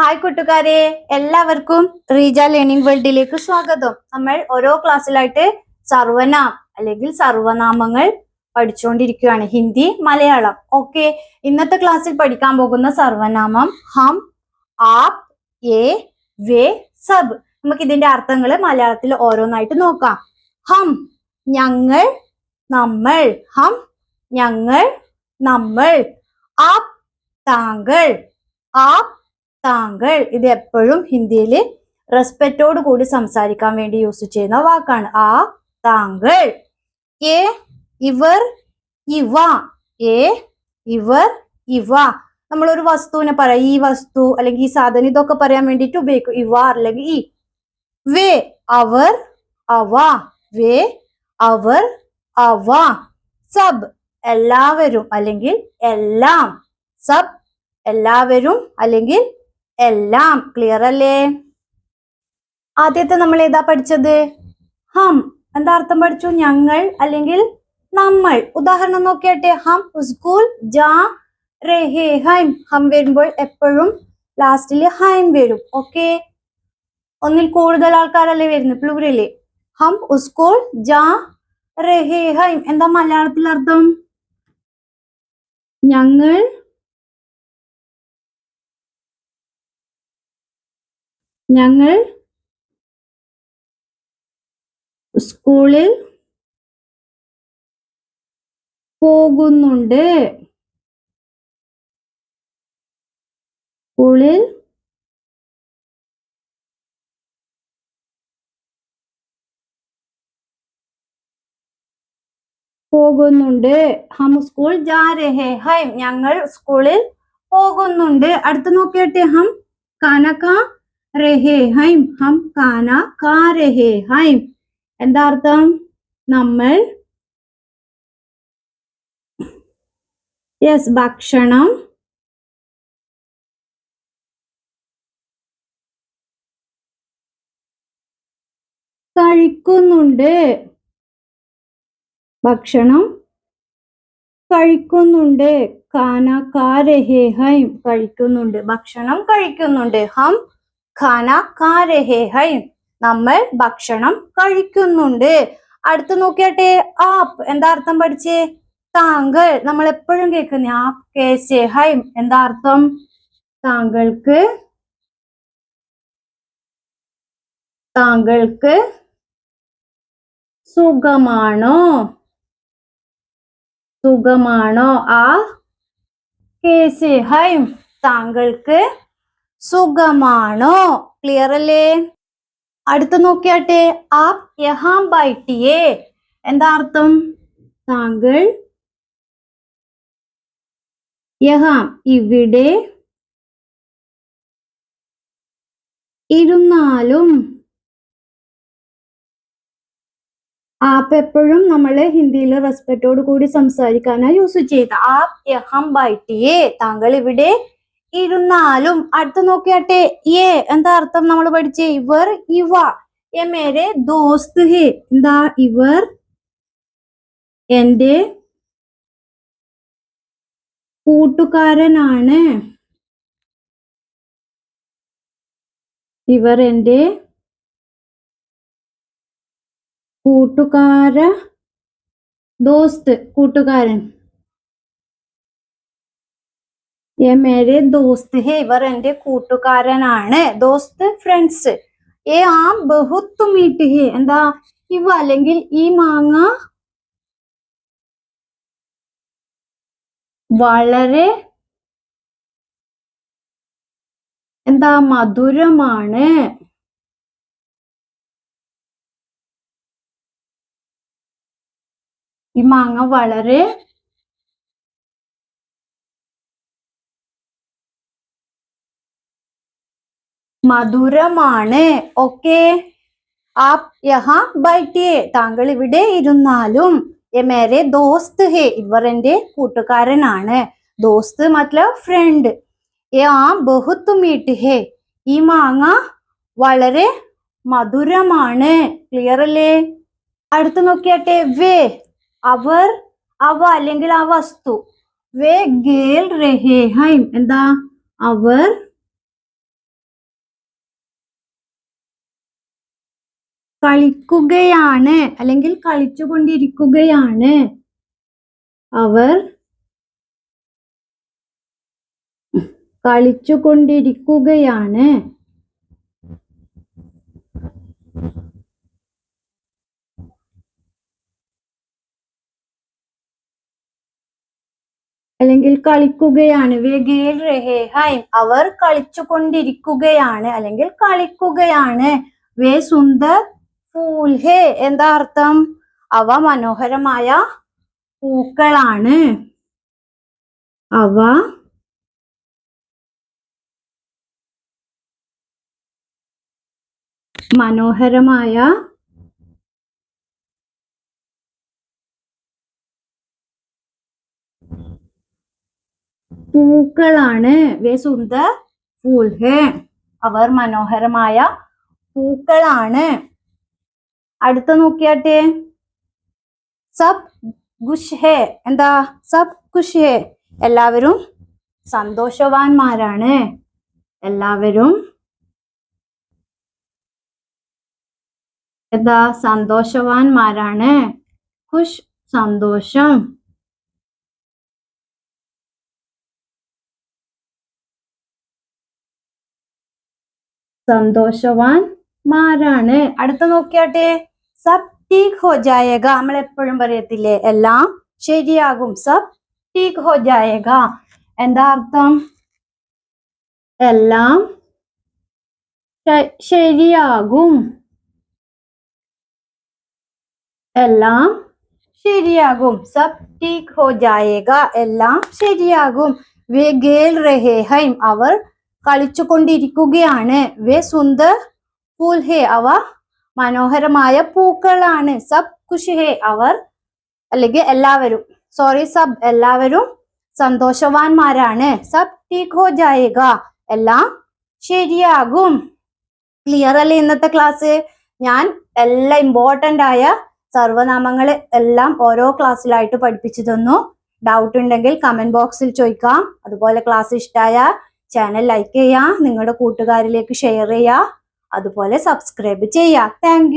Hi കൂട്ടുകാരെ. എല്ലാവർക്കും Reeja learning വേൾഡിലേക്ക് സ്വാഗതം. നമ്മൾ ഓരോ ക്ലാസ്സിലായിട്ട് സർവനാം അല്ലെങ്കിൽ സർവനാമങ്ങൾ പഠിച്ചുകൊണ്ടിരിക്കുകയാണ് ഹിന്ദി മലയാളം. ഓക്കെ ഇന്നത്തെ ക്ലാസ്സിൽ പഠിക്കാൻ പോകുന്ന സർവനാമം ഹം ആപ് എ വേ സബ്. നമുക്ക് ഇതിന്റെ അർത്ഥങ്ങൾ മലയാളത്തിൽ ഓരോന്നായിട്ട് നോക്കാം. ഹം ഞങ്ങൾ നമ്മൾ. ഹം ഞങ്ങൾ നമ്മൾ. ആപ് താങ്കൾ. ആപ് താങ്കൾ ഇത് എപ്പോഴും ഹിന്ദിയിൽ റെസ്പെക്റ്റോട് കൂടി സംസാരിക്കാൻ വേണ്ടി യൂസ് ചെയ്യുന്ന വാക്കാണ്. ആ താങ്കൾ. ഏ ഇവർ ഇവ. എ ഇവർ ഇവ. നമ്മൾ ഒരു വസ്തുവിനെ പറയാം. ഈ വസ്തു അല്ലെങ്കിൽ ഈ സാധനം ഇതൊക്കെ പറയാൻ വേണ്ടിയിട്ട് ഉപയോഗിക്കും. ഇവ അല്ലെങ്കിൽ ഈ. വേ അവർ അവ. വേ അവർ അവ. സബ് എല്ലാവരും അല്ലെങ്കിൽ എല്ലാം. സബ് എല്ലാവരും അല്ലെങ്കിൽ എല്ലാം ക്ലിയർ അല്ലേ? ആദ്യത്തെ നമ്മൾ ഏതാ പഠിച്ചത്? ഹം. എന്താ അർത്ഥം പഠിച്ചു? ഞങ്ങൾ അല്ലെങ്കിൽ നമ്മൾ. ഉദാഹരണം നോക്കിയാട്ടെ. ഹം സ്കൂൾ ഹൈം ഹം. വരുമ്പോൾ എപ്പോഴും ലാസ്റ്റിൽ ഹൈം വരും. ഓക്കെ ഒന്നിൽ കൂടുതൽ ആൾക്കാരല്ലേ വരുന്നത്? പ്ലൂരൽ ഹം സ്കൂൾ ജാ റെഹേ ഹൈം. എന്താ മലയാളത്തിൽ അർത്ഥം? ഞങ്ങൾ ഞങ്ങൾ സ്കൂളിൽ പോകുന്നുണ്ട്. സ്കൂളിൽ പോകുന്നുണ്ട്. ഹം സ്കൂൾ ജാ രഹേ ഹൈ ഞങ്ങൾ സ്കൂളിൽ പോകുന്നുണ്ട്. അടുത്ത് നോക്കിയട്ടെ ഹം കാനക രഹേ ഹൈം ഹം കാന കാ രഹേ ഹൈം. എന്താ അർത്ഥം? നമ്മൾ യെസ് ഭക്ഷണം. കഴിക്കുന്നുണ്ട്. ഭക്ഷണം കഴിക്കുന്നുണ്ട്. കാന കാ ഹൈം കഴിക്കുന്നുണ്ട്. ഭക്ഷണം കഴിക്കുന്നുണ്ട്. ഹം ഖാന കാ രഹേ ഹൈം. നമ്മൾ ഭക്ഷണം കഴിക്കുന്നുണ്ട്. അടുത്ത് നോക്കിയാട്ടെ ആപ്പ് എന്താ അർത്ഥം പഠിച്ചേ? താങ്കൾ. നമ്മൾ എപ്പോഴും കേൾക്കുന്ന ആപ്പ് കേസേ ഹൈ. എന്താ അർത്ഥം? താങ്കൾക്ക് താങ്കൾക്ക് സുഖമാണോ? സുഖമാണോ? ആ കേസേ ഹൈ. താങ്കൾക്ക് സുഖമാണോ? ക്ലിയർ അല്ലേ? അടുത്ത് നോക്കിയാട്ടെ. ആ യഹാം ബൈട്ടിയെ. എന്താ അർത്ഥം? താങ്കൾ യഹാം ഇവിടെ ഇരുന്നാലും ആപ്പ് എപ്പോഴും നമ്മൾ ഹിന്ദിയിൽ റെസ്പെക്റ്റോട് കൂടി സംസാരിക്കാനാണ് യൂസ് ചെയ്ത. ആപ് യഹാം ബൈട്ടിയേ. താങ്കൾ ഇവിടെ ഇരുന്നാലും അടുത്ത് നോക്കിയാട്ടെ ഏ എന്താ അർത്ഥം നമ്മൾ പഠിച്ചേ? ഇവർ ഇവ എ മേരെ ദോസ്ത് ഹേ. എന്താ ഇവർ? എന്റെ കൂട്ടുകാരനാണ്. ഇവർ എന്റെ കൂട്ടുകാര ദോസ്ത് കൂട്ടുകാരൻ. ये मेरे दोस्त है ഇവർ എന്റെ കൂട്ടുകാരനാണ് ദോസ്ത് ഫ്രണ്ട്സ് ഏ ആ ബഹുത്ത് മീറ്റ് ഹേ എന്താ ഇവ അല്ലെങ്കിൽ ഈ മാങ്ങ വളരെ എന്താ മധുരമാണ് ഈ മാങ്ങ വളരെ മധുരമാണ്. ഓക്കെ ആപ് യഹാ ബൈറ്റിയേ താങ്കൾ ഇവിടെ ഇരുന്നാലും എ മേരെ ദോസ്ത് ഹേ. ഇവർ എന്റെ കൂട്ടുകാരനാണ്. ദോസ്ത് മത്ലബ് ഫ്രണ്ട്. ഏ ആ ബഹുത്ത് മീട്ട് ഹേ. ഈ മാങ്ങ വളരെ മധുരമാണ്. ക്ലിയർ അല്ലേ? അടുത്ത് നോക്കിയാട്ടെ. വേ. അവർ അവ അല്ലെങ്കിൽ ആ വസ്തു. വേ ഗേൽ രഹേ ഹൈം. എന്താ? അവർ കളിക്കുകയാണ്. അല്ലെങ്കിൽ കളിച്ചുകൊണ്ടിരിക്കുകയാണ്. അവർ കളിച്ചുകൊണ്ടിരിക്കുകയാണ്. അല്ലെങ്കിൽ കളിക്കുകയാണ്. വേ ഗേൽ അവർ കളിച്ചുകൊണ്ടിരിക്കുകയാണ്. അല്ലെങ്കിൽ കളിക്കുകയാണ്. വേ സുന്ദർ ഫൂൽ ഹേ എന്താ അർത്ഥം? അവ മനോഹരമായ പൂക്കളാണ്. അവ മനോഹരമായ പൂക്കളാണ്. വേ സുന്ദർ ഫൂൽ ഹേ. അവർ മനോഹരമായ പൂക്കളാണ്. അടുത്ത നോക്കിയാട്ടെ. സബ് ഖുഷ് എന്താ? സബ് ഖുഷ് എല്ലാവരും സന്തോഷവാന്മാരാണ്. എല്ലാവരും എന്താ? സന്തോഷവാന്മാരാണ്. ഖുഷ് സന്തോഷം. സന്തോഷവാൻ മാരാണ് അടുത്ത നോക്കിയാട്ടെ. സബ് ടീക് ഹോ ജായേഗ നമ്മൾ എപ്പോഴും പറയത്തില്ലേ? എല്ലാം ശരിയാകും. സബ് ടീക് ഹോ ജായേഗ എന്താ അർത്ഥം? എല്ലാം ശരിയാകും. എല്ലാം ശരിയാകും. സബ് ടീക് ഹോ ജായേഗ എല്ലാം ശരിയാകും. വേ ഗേൽ രഹേ ഹൈം. അവർ കളിച്ചുകൊണ്ടിരിക്കുകയാണ്. വേ സുന്ദർ ഫൂൽ ഹേ അവ മനോഹരമായ പൂക്കളാണ്. സബ് ഖുഷ് ഹേ അവർ അല്ലെങ്കിൽ എല്ലാവരും സോറി സബ് എല്ലാവരും സന്തോഷവാന്മാരാണ്. സബ് ടീഖോ ഹോ ജായേഗ എല്ലാം ശരിയാകും. ക്ലിയർ അല്ലേ ഇന്നത്തെ ക്ലാസ് ഞാൻ എല്ലാ ഇമ്പോർട്ടന്റ് ആയ സർവനാമങ്ങൾ എല്ലാം ഓരോ ക്ലാസ്സിലായിട്ട് പഠിപ്പിച്ചു തന്നു. ഡൗട്ട് ഉണ്ടെങ്കിൽ കമന്റ് ബോക്സിൽ ചോദിക്കാം. അതുപോലെ ക്ലാസ് ഇഷ്ടമായ ചാനൽ ലൈക്ക് ചെയ്യുക നിങ്ങളുടെ കൂട്ടുകാരിലേക്ക് ഷെയർ ചെയ്യുക അതുപോലെ സബ്സ്ക്രൈബ് ചെയ്യുക താങ്ക്